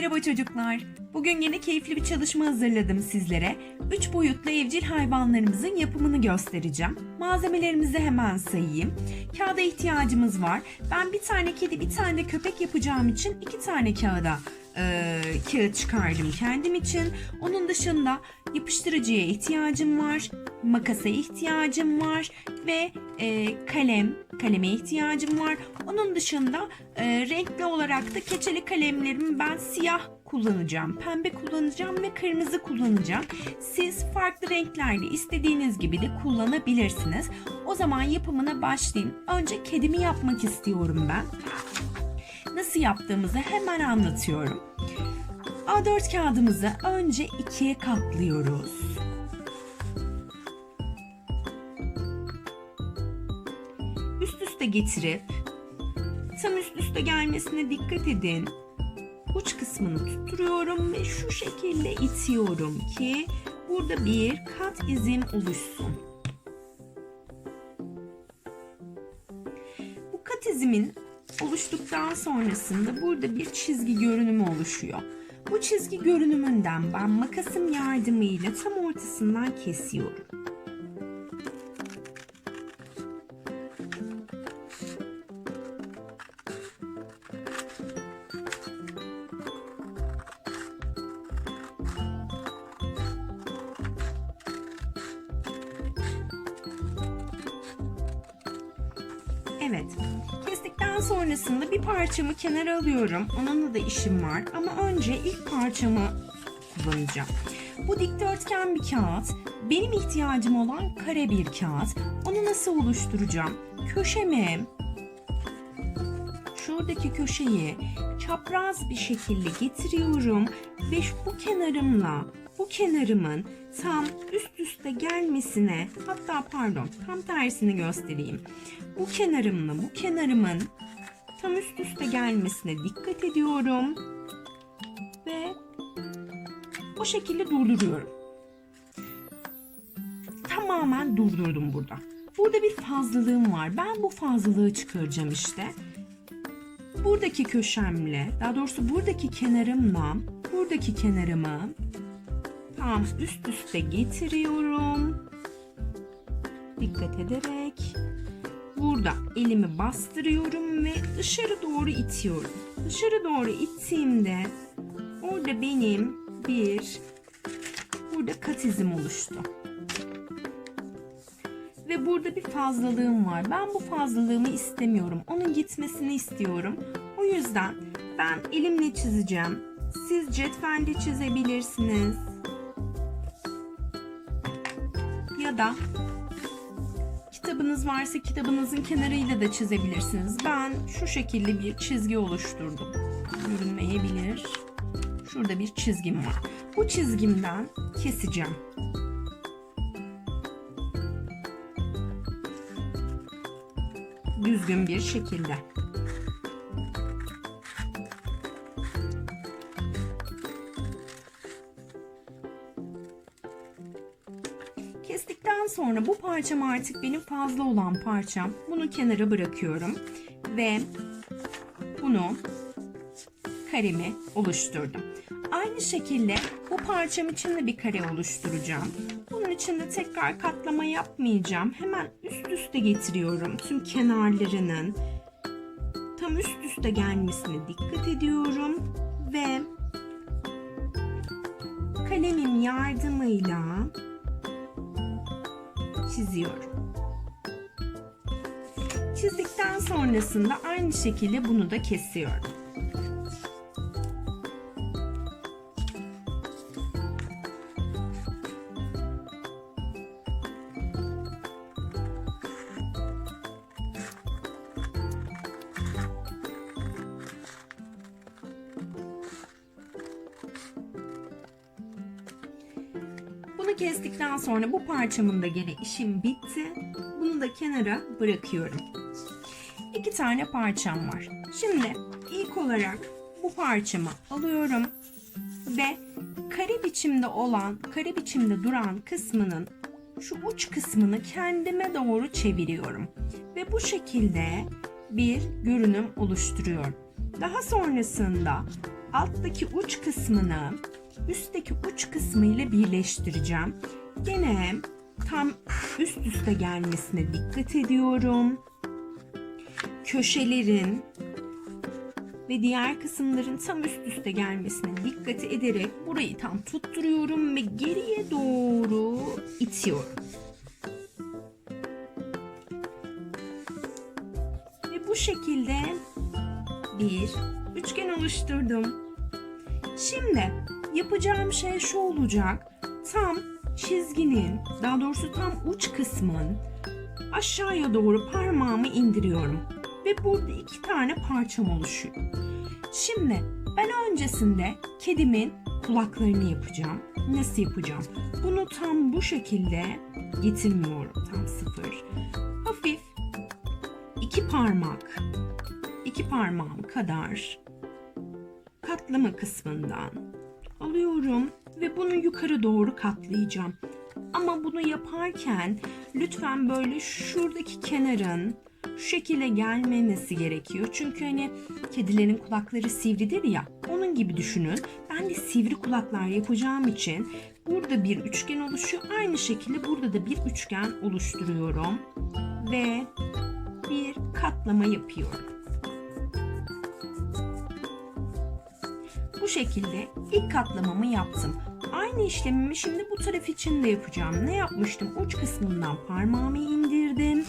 Merhaba çocuklar. Bugün yine keyifli bir çalışma hazırladım sizlere. Üç boyutlu evcil hayvanlarımızın yapımını göstereceğim. Malzemelerimizi hemen sayayım. Kağıda ihtiyacımız var. Ben bir tane kedi, bir tane de köpek yapacağım için iki tane kağıda e, kağıt çıkardım kendim için. Onun dışında yapıştırıcıya ihtiyacım var. Makasa ihtiyacım var ve e, kalem, kaleme ihtiyacım var. Onun dışında e, renkli olarak da keçeli kalemlerimi ben siyah kullanacağım, pembe kullanacağım ve kırmızı kullanacağım. Siz farklı renklerde istediğiniz gibi de kullanabilirsiniz. O zaman yapımına başlayayım. Önce kedimi yapmak istiyorum ben. Nasıl yaptığımızı hemen anlatıyorum. A4 kağıdımızı önce ikiye katlıyoruz. Üst üste getirip tam üst üste gelmesine dikkat edin. Uç kısmını tutturuyorum ve şu şekilde itiyorum ki burada bir kat izim oluşsun. Bu kat izimin oluştuktan sonrasında burada bir çizgi görünümü oluşuyor. Bu çizgi görünümünden ben makasım yardımıyla tam ortasından kesiyorum. Evet. Sonrasında bir parçamı kenara alıyorum. Onunla da işim var. Ama önce ilk parçamı kullanacağım. Bu dikdörtgen bir kağıt. Benim ihtiyacım olan kare bir kağıt. Onu nasıl oluşturacağım? Köşemi şuradaki köşeyi çapraz bir şekilde getiriyorum ve bu kenarımla bu kenarımın tam üst üste gelmesine hatta pardon tam tersini göstereyim. Bu kenarımla bu kenarımın tam üst üste gelmesine dikkat ediyorum ve o şekilde durduruyorum. Tamamen durdurdum burada. Burada bir fazlalığım var. Ben bu fazlalığı çıkaracağım işte buradaki köşemle, daha doğrusu buradaki kenarımla buradaki kenarımı tam üst üste getiriyorum. Dikkat ederek burada elimi bastırıyorum ve dışarı doğru itiyorum. Dışarı doğru ittiğimde orada benim bir burada kat izim oluştu. Ve burada bir fazlalığım var. Ben bu fazlalığımı istemiyorum. Onun gitmesini istiyorum. O yüzden ben elimle çizeceğim. Siz cetvelle çizebilirsiniz. Ya da kitabınız varsa kitabınızın kenarıyla da çizebilirsiniz. Ben şu şekilde bir çizgi oluşturdum. Görünmeyebilir. Şurada bir çizgim var. Bu çizgimden keseceğim. düzgün bir şekilde. Sonra bu parçam artık benim fazla olan parçam. Bunu kenara bırakıyorum ve bunu karemi oluşturdum. Aynı şekilde bu parçam için de bir kare oluşturacağım. Bunun için de tekrar katlama yapmayacağım. Hemen üst üste getiriyorum tüm kenarlarının. Tam üst üste gelmesine dikkat ediyorum ve kalemim yardımıyla çiziyorum. Çizdikten sonrasında aynı şekilde bunu da kesiyorum. Sonra bu parçamın da gene işim bitti. Bunu da kenara bırakıyorum. İki tane parçam var. Şimdi ilk olarak bu parçamı alıyorum ve kare biçimde olan, kare biçimde duran kısmının şu uç kısmını kendime doğru çeviriyorum. Ve bu şekilde bir görünüm oluşturuyorum. Daha sonrasında alttaki uç kısmını üstteki uç kısmı ile birleştireceğim. Gene tam üst üste gelmesine dikkat ediyorum. Köşelerin ve diğer kısımların tam üst üste gelmesine dikkat ederek burayı tam tutturuyorum ve geriye doğru itiyorum. Ve bu şekilde bir üçgen oluşturdum. Şimdi yapacağım şey şu olacak. Tam çizginin, daha doğrusu tam uç kısmın aşağıya doğru parmağımı indiriyorum. Ve burada iki tane parçam oluşuyor. Şimdi ben öncesinde kedimin kulaklarını yapacağım. Nasıl yapacağım? Bunu tam bu şekilde getirmiyorum. Tam sıfır. Hafif iki parmak, iki parmağım kadar katlama kısmından alıyorum ve bunu yukarı doğru katlayacağım. Ama bunu yaparken lütfen böyle şuradaki kenarın şu şekilde gelmemesi gerekiyor. Çünkü hani kedilerin kulakları sivridir ya. Onun gibi düşünün. Ben de sivri kulaklar yapacağım için burada bir üçgen oluşuyor. Aynı şekilde burada da bir üçgen oluşturuyorum. Ve bir katlama yapıyorum. Bu şekilde ilk katlamamı yaptım. Aynı işlemimi şimdi bu taraf için de yapacağım. Ne yapmıştım? Uç kısmından parmağımı indirdim.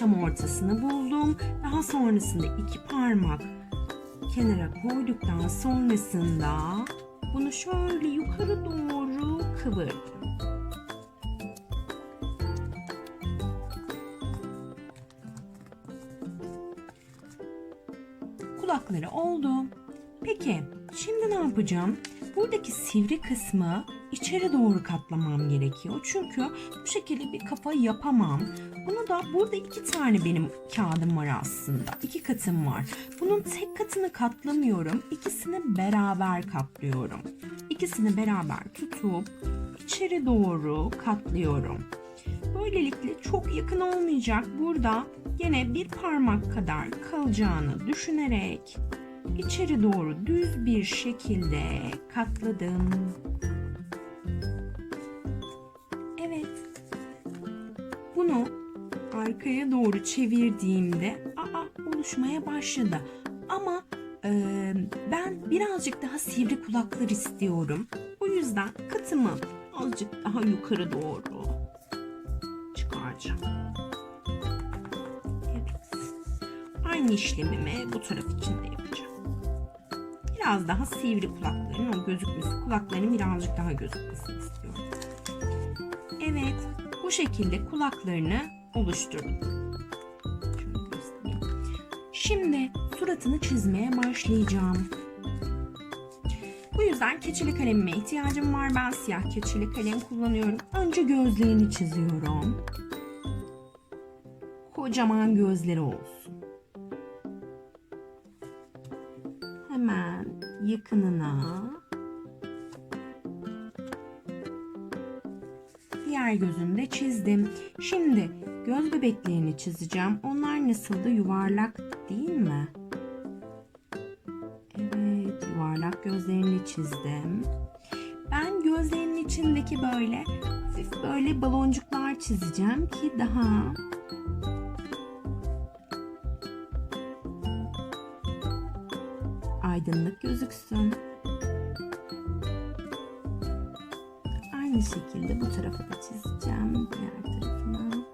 Tam ortasını buldum. Daha sonrasında iki parmak kenara koyduktan sonrasında bunu şöyle yukarı doğru kıvırdım. kulakları oldu. Peki şimdi ne yapacağım? Buradaki sivri kısmı içeri doğru katlamam gerekiyor. Çünkü bu şekilde bir kafa yapamam. Bunu da burada iki tane benim kağıdım var aslında. İki katım var. Bunun tek katını katlamıyorum. İkisini beraber katlıyorum. İkisini beraber tutup içeri doğru katlıyorum. Böylelikle çok yakın olmayacak. Burada yine bir parmak kadar kalacağını düşünerek içeri doğru düz bir şekilde katladım. Arkaya doğru çevirdiğimde aa oluşmaya başladı. Ama e, ben birazcık daha sivri kulaklar istiyorum. O yüzden katımı azıcık daha yukarı doğru çıkaracağım. Aynı işlemimi bu taraf için de yapacağım. Biraz daha sivri kulakların o gözükmesi, kulakların birazcık daha gözükmesini istiyorum. Evet, bu şekilde kulaklarını göstereyim. Şimdi suratını çizmeye başlayacağım. Bu yüzden keçeli kalemime ihtiyacım var. Ben siyah keçeli kalem kullanıyorum. Önce gözlerini çiziyorum. Kocaman gözleri olsun. Hemen yakınına diğer gözünü de çizdim. Şimdi göz bebeklerini çizeceğim. Onlar nasıldı? Yuvarlak değil mi? Evet, yuvarlak gözlerini çizdim. Ben gözlerinin içindeki böyle hafif böyle baloncuklar çizeceğim ki daha aydınlık gözüksün. Aynı şekilde bu tarafa da çizeceğim. Diğer tarafına.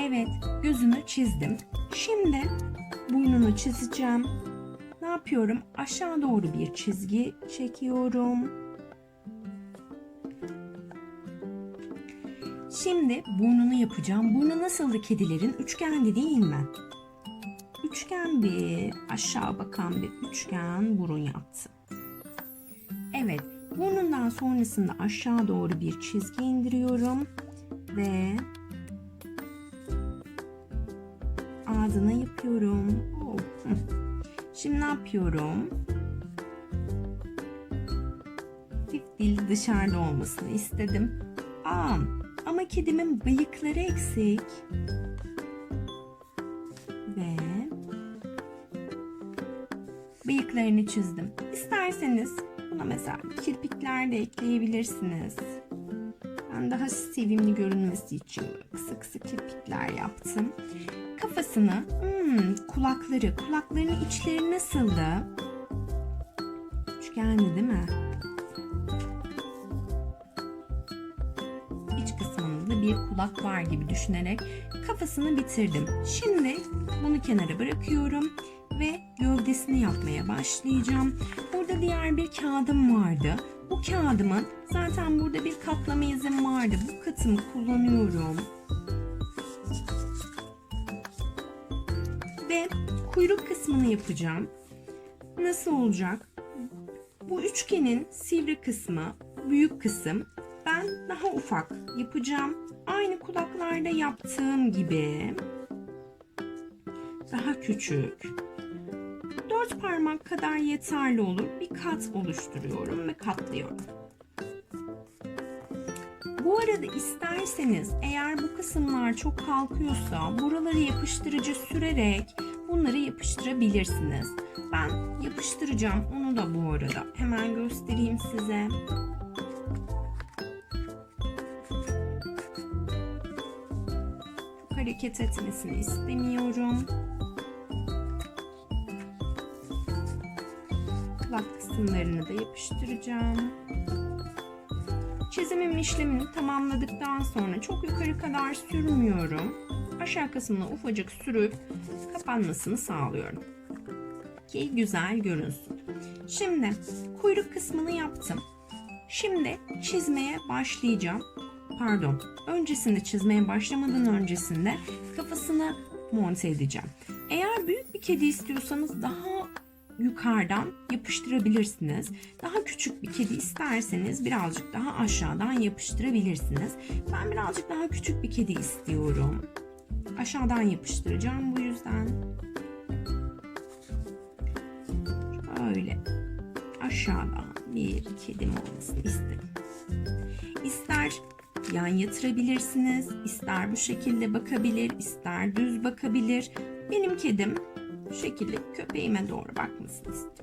Evet, gözünü çizdim. Şimdi burnunu çizeceğim. Ne yapıyorum? Aşağı doğru bir çizgi çekiyorum. Şimdi burnunu yapacağım. Burnu nasıldı kedilerin? Üçgendi değil mi? Üçgen bir aşağı bakan bir üçgen burun yaptı. Evet, burnundan sonrasında aşağı doğru bir çizgi indiriyorum ve ağzına yapıyorum. Oh. Şimdi ne yapıyorum? Hafif dil dışarıda olmasını istedim. Aa, ama kedimin bıyıkları eksik. Bıyıklarını çizdim. İsterseniz buna mesela kirpikler de ekleyebilirsiniz. Ben daha sevimli görünmesi için kısa kısa kirpikler yaptım. Kafasını, hmm, kulakları, kulaklarının içleri nasıldı? Üçgenli değil mi? İç kısmında da bir kulak var gibi düşünerek kafasını bitirdim. Şimdi bunu kenara bırakıyorum ve gövdesini yapmaya başlayacağım. Burada diğer bir kağıdım vardı. Bu kağıdımın zaten burada bir katlama izim vardı. Bu katımı kullanıyorum. Ve kuyruk kısmını yapacağım. Nasıl olacak? Bu üçgenin sivri kısmı, büyük kısım ben daha ufak yapacağım. Aynı kulaklarda yaptığım gibi daha küçük. Dört parmak kadar yeterli olur. Bir kat oluşturuyorum ve katlıyorum. Bu arada isterseniz eğer bu kısımlar çok kalkıyorsa buraları yapıştırıcı sürerek bunları yapıştırabilirsiniz. Ben yapıştıracağım onu da bu arada. Hemen göstereyim size. Hareket etmesini istemiyorum. Kısımlarını da yapıştıracağım. Çizimim işlemini tamamladıktan sonra çok yukarı kadar sürmüyorum. Aşağı kısmına ufacık sürüp kapanmasını sağlıyorum. Ki güzel görünsün. Şimdi kuyruk kısmını yaptım. Şimdi çizmeye başlayacağım. Pardon. Öncesinde çizmeye başlamadan öncesinde kafasını monte edeceğim. Eğer büyük bir kedi istiyorsanız daha yukarıdan yapıştırabilirsiniz. Daha küçük bir kedi isterseniz birazcık daha aşağıdan yapıştırabilirsiniz. Ben birazcık daha küçük bir kedi istiyorum. Aşağıdan yapıştıracağım bu yüzden. Şöyle aşağıdan bir kedim olmasını isterim. İster yan yatırabilirsiniz, ister bu şekilde bakabilir, ister düz bakabilir. Benim kedim bu şekilde köpeğime doğru bakmasını istiyorum.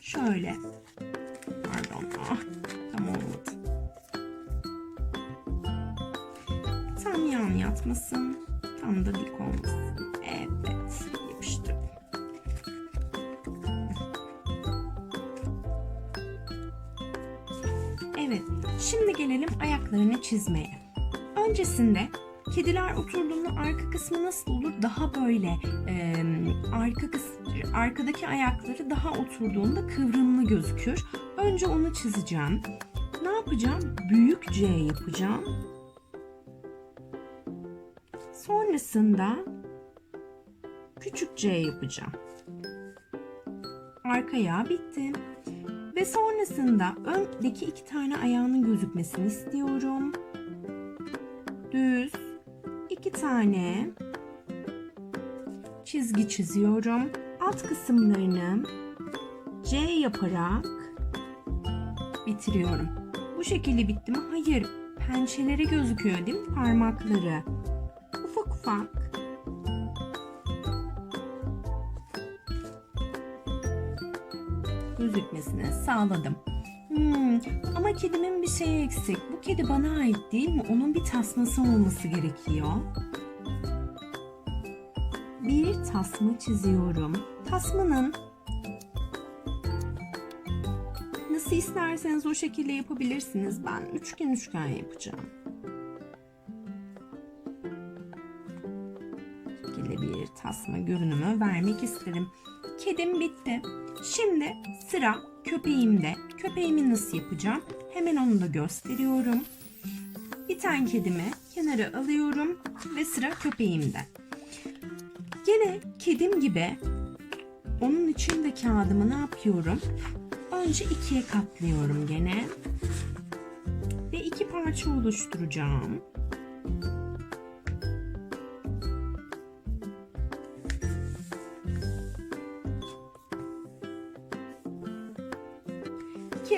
Şöyle. Pardon. Ah, tam olmadı. Tam yan yatmasın. Tam da dik olmasın. Evet. Yapıştırdım. Evet. Şimdi gelelim ayaklarını çizmeye. Öncesinde Kediler oturduğunda arka kısmı nasıl olur? Daha böyle e, arka kıs arkadaki ayakları daha oturduğunda kıvrımlı gözükür. Önce onu çizeceğim. Ne yapacağım? Büyük C yapacağım. Sonrasında küçük C yapacağım. Arka ayağı bitti. Ve sonrasında öndeki iki tane ayağının gözükmesini istiyorum. Düz iki tane çizgi çiziyorum. Alt kısımlarını C yaparak bitiriyorum. Bu şekilde bitti mi? Hayır. Pençeleri gözüküyor değil mi? Parmakları. Ufak ufak. Gözükmesini sağladım. Hmm, ama kedimin bir şeyi eksik. Bu kedi bana ait değil mi? Onun bir tasması olması gerekiyor. Bir tasma çiziyorum. Tasmanın nasıl isterseniz o şekilde yapabilirsiniz. Ben üçgen üçgen yapacağım. Tasma görünümü vermek isterim. Kedim bitti. Şimdi sıra köpeğimde. Köpeğimi nasıl yapacağım? Hemen onu da gösteriyorum. Bir tane kedimi kenara alıyorum ve sıra köpeğimde. Gene kedim gibi onun için de kağıdımı ne yapıyorum? Önce ikiye katlıyorum gene. Ve iki parça oluşturacağım.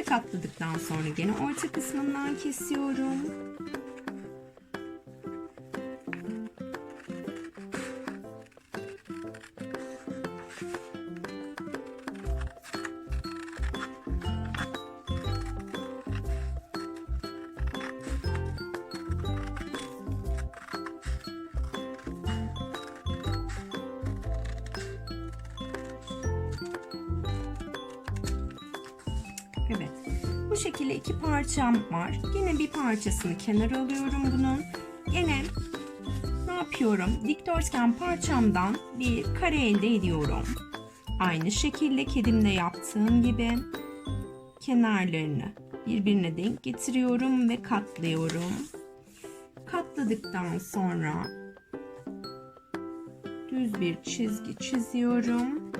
Katladıktan sonra gene orta kısmından kesiyorum. Parçasını kenara alıyorum bunun. Yine ne yapıyorum? Dikdörtgen parçamdan bir kare elde ediyorum. Aynı şekilde kedimde yaptığım gibi kenarlarını birbirine denk getiriyorum ve katlıyorum. Katladıktan sonra düz bir çizgi çiziyorum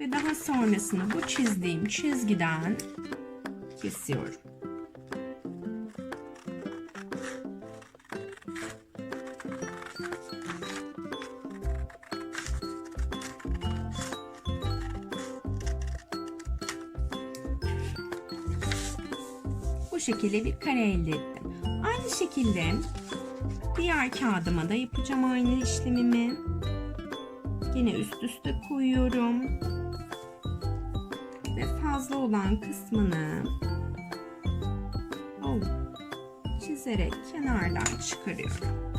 ve daha sonrasında bu çizdiğim çizgiden kesiyorum. Şekilde bir kare elde ettim. Aynı şekilde diğer kağıdıma da yapacağım aynı işlemimi. Yine üst üste koyuyorum. Ve fazla olan kısmını çizerek kenardan çıkarıyorum.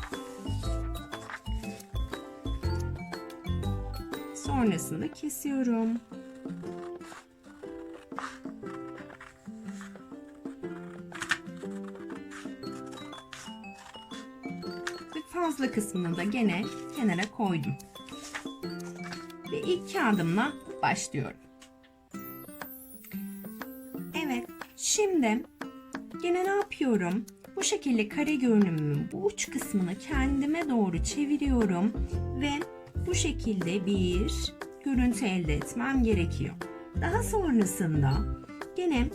Sonrasında kesiyorum. Fazla kısmını da gene kenara koydum. Ve ilk kağıdımla başlıyorum. Evet, şimdi gene ne yapıyorum? Bu şekilde kare görünümümün bu uç kısmını kendime doğru çeviriyorum ve bu şekilde bir görüntü elde etmem gerekiyor. Daha sonrasında gene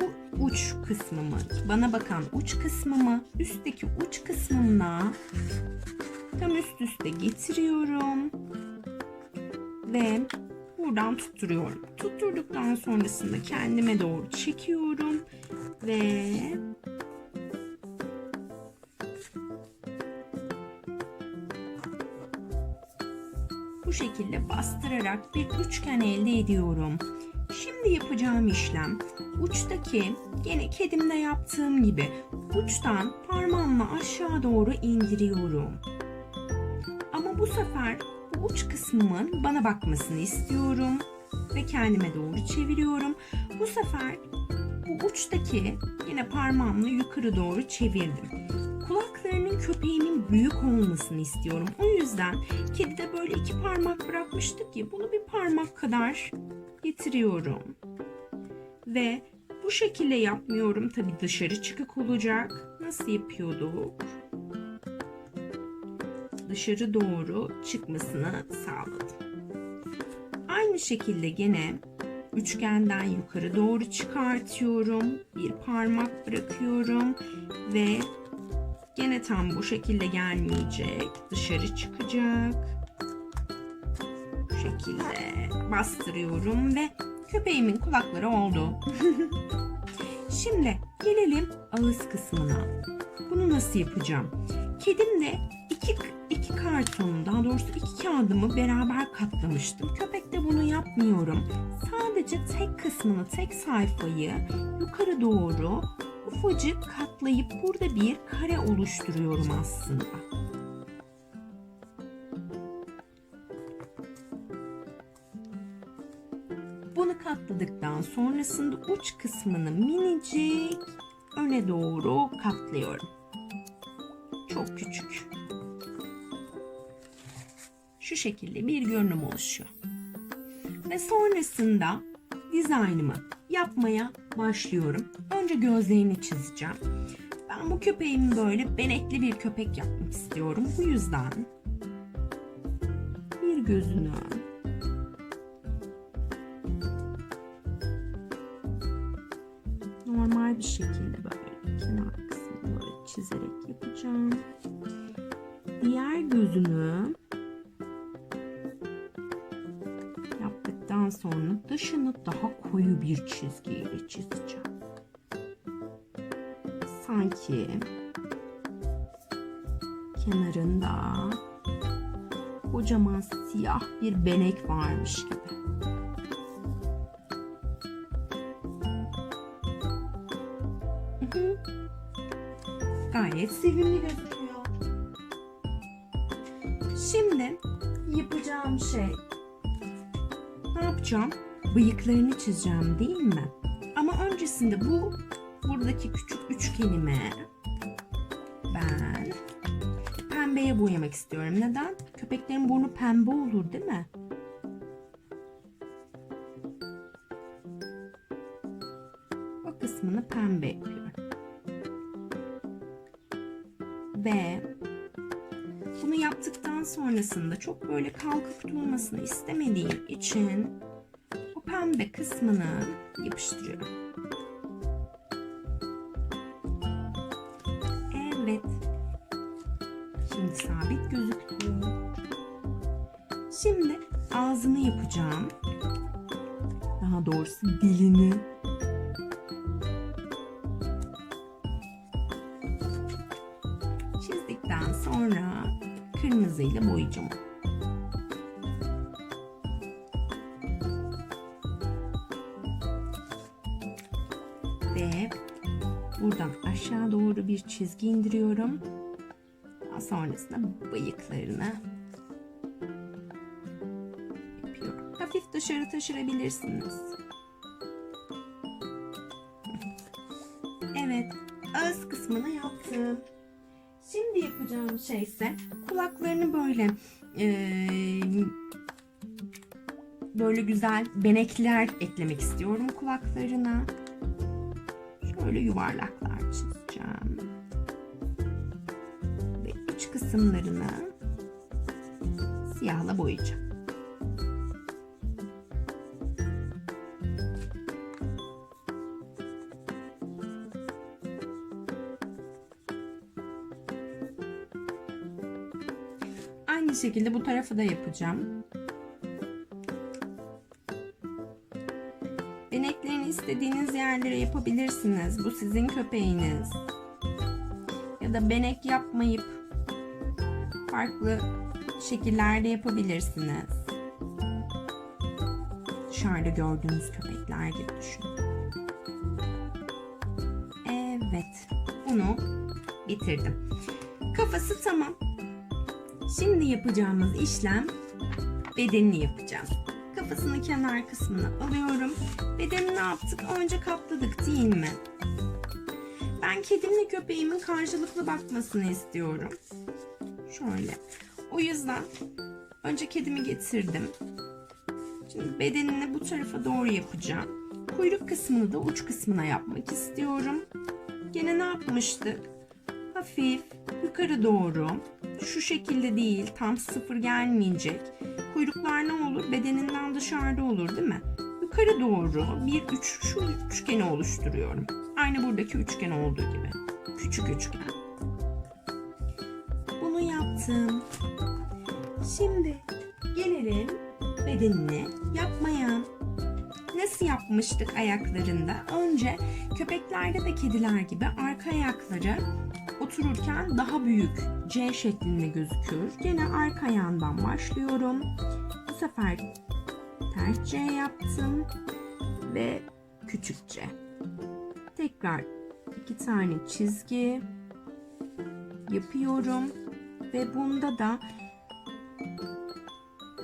bu uç kısmımı, bana bakan uç kısmımı üstteki uç kısmımla tam üst üste getiriyorum ve buradan tutturuyorum. Tutturduktan sonrasında kendime doğru çekiyorum ve bu şekilde bastırarak bir üçgen elde ediyorum. Şimdi yapacağım işlem uçtaki yine kedimde yaptığım gibi uçtan parmağımla aşağı doğru indiriyorum. Ama bu sefer bu uç kısmımın bana bakmasını istiyorum ve kendime doğru çeviriyorum. Bu sefer bu uçtaki yine parmağımla yukarı doğru çevirdim. Kulaklarının köpeğimin büyük olmasını istiyorum. O yüzden kedide böyle iki parmak bırakmıştık ya bunu bir parmak kadar getiriyorum. Ve bu şekilde yapmıyorum. Tabi dışarı çıkık olacak. Nasıl yapıyorduk? Dışarı doğru çıkmasını sağladım. Aynı şekilde gene üçgenden yukarı doğru çıkartıyorum. Bir parmak bırakıyorum ve gene tam bu şekilde gelmeyecek. Dışarı çıkacak. Şekilde bastırıyorum ve köpeğimin kulakları oldu. Şimdi gelelim ağız kısmına. Bunu nasıl yapacağım? Kedim de iki, iki kartonu daha doğrusu iki kağıdımı beraber katlamıştım. Köpekte bunu yapmıyorum. Sadece tek kısmını, tek sayfayı yukarı doğru ufacık katlayıp burada bir kare oluşturuyorum aslında. Katladıktan sonrasında uç kısmını minicik öne doğru katlıyorum. Çok küçük. Şu şekilde bir görünüm oluşuyor. Ve sonrasında dizaynımı yapmaya başlıyorum. Önce gözlerini çizeceğim. Ben bu köpeğimi böyle benekli bir köpek yapmak istiyorum. Bu yüzden bir gözünü normal bir şekilde böyle kenar kısmını böyle çizerek yapacağım. Diğer gözünü yaptıktan sonra dışını daha koyu bir çizgiyle çizeceğim. Sanki kenarında kocaman siyah bir benek varmış gibi. Gayet sevimli gözüküyor. Şimdi yapacağım şey ne yapacağım? Bıyıklarını çizeceğim değil mi? Ama öncesinde bu buradaki küçük üçgenime ben pembeye boyamak istiyorum. Neden? Köpeklerin burnu pembe olur değil mi? O kısmını pembe yapıyorum. Ve bunu yaptıktan sonrasında çok böyle kalkık durmasını istemediğim için o pembe kısmını yapıştırıyorum. Ve buradan aşağı doğru bir çizgi indiriyorum. Daha sonrasında bıyıklarını yapıyorum. Hafif dışarı taşırabilirsiniz. Evet, ağız kısmını yaptım. Şimdi yapacağım şey ise kulaklarını böyle eee, böyle güzel benekler eklemek istiyorum kulaklarına. Şöyle yuvarlaklar çizeceğim. Ve iç kısımlarını siyahla boyayacağım. Aynı şekilde bu tarafı da yapacağım. Beneklerini istediğiniz yerlere yapabilirsiniz. Bu sizin köpeğiniz. Ya da benek yapmayıp farklı şekillerde yapabilirsiniz. Dışarıda gördüğünüz köpekler gibi düşünün. Evet, bunu bitirdim. Kafası tamam. Şimdi yapacağımız işlem bedenini yapacağız. Kafasını kenar kısmına alıyorum. Bedeni ne yaptık? Önce kapladık değil mi? Ben kedimle köpeğimin karşılıklı bakmasını istiyorum. Şöyle. O yüzden önce kedimi getirdim. Şimdi bedenini bu tarafa doğru yapacağım. Kuyruk kısmını da uç kısmına yapmak istiyorum. Gene ne yapmıştık? Hafif yukarı doğru şu şekilde değil tam sıfır gelmeyecek. Kuyruklar ne olur? Bedeninden dışarıda olur değil mi? Yukarı doğru bir üç, şu üçgeni oluşturuyorum. Aynı buradaki üçgen olduğu gibi. Küçük üçgen. Bunu yaptım. Şimdi gelelim bedenini yapmaya. Nasıl yapmıştık ayaklarında? Önce köpeklerde de kediler gibi arka ayakları otururken daha büyük C şeklinde gözüküyor. Gene arka yandan başlıyorum. Bu sefer ters C yaptım ve küçük C. Tekrar iki tane çizgi yapıyorum ve bunda da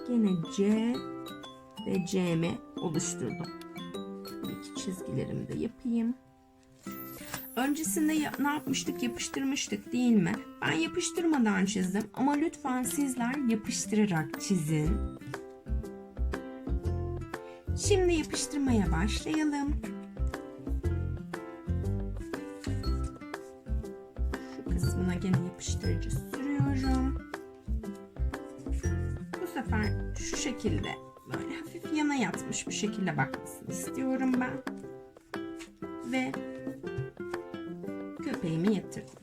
gene C ve C'mi oluşturdum. İki çizgilerimi de yapayım. Öncesinde ya- ne yapmıştık? Yapıştırmıştık değil mi? Ben yapıştırmadan çizdim ama lütfen sizler yapıştırarak çizin. Şimdi yapıştırmaya başlayalım. Şu kısmına gene yapıştırıcı sürüyorum. Bu sefer şu şekilde böyle hafif yana yatmış bir şekilde bakmasını istiyorum ben. Ve köpeğimi yatırdım.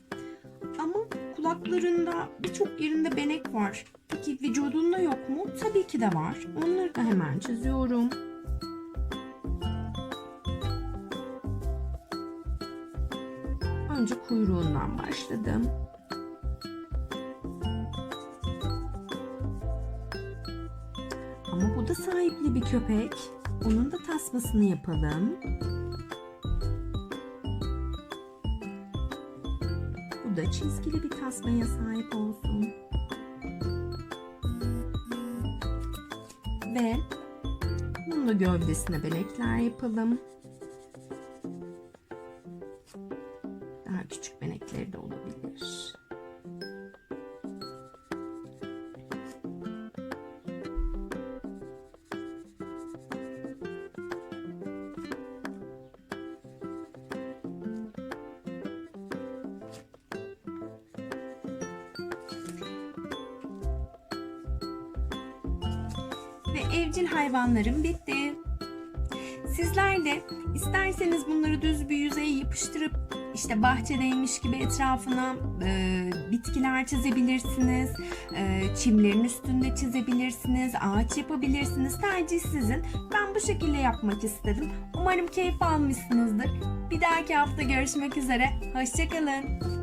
Ama kulaklarında birçok yerinde benek var. Peki vücudunda yok mu? Tabii ki de var. Onları da hemen çiziyorum. Önce kuyruğundan başladım. Ama bu da sahipli bir köpek. Onun da tasmasını yapalım. Da çizgili bir tasmaya sahip olsun. Ve da gövdesine benekler yapalım. Evcil hayvanlarım bitti. Sizler de isterseniz bunları düz bir yüzeye yapıştırıp işte bahçedeymiş gibi etrafına e, bitkiler çizebilirsiniz. E, çimlerin üstünde çizebilirsiniz. Ağaç yapabilirsiniz. Tercih sizin. Ben bu şekilde yapmak istedim. Umarım keyif almışsınızdır. Bir dahaki hafta görüşmek üzere. Hoşçakalın.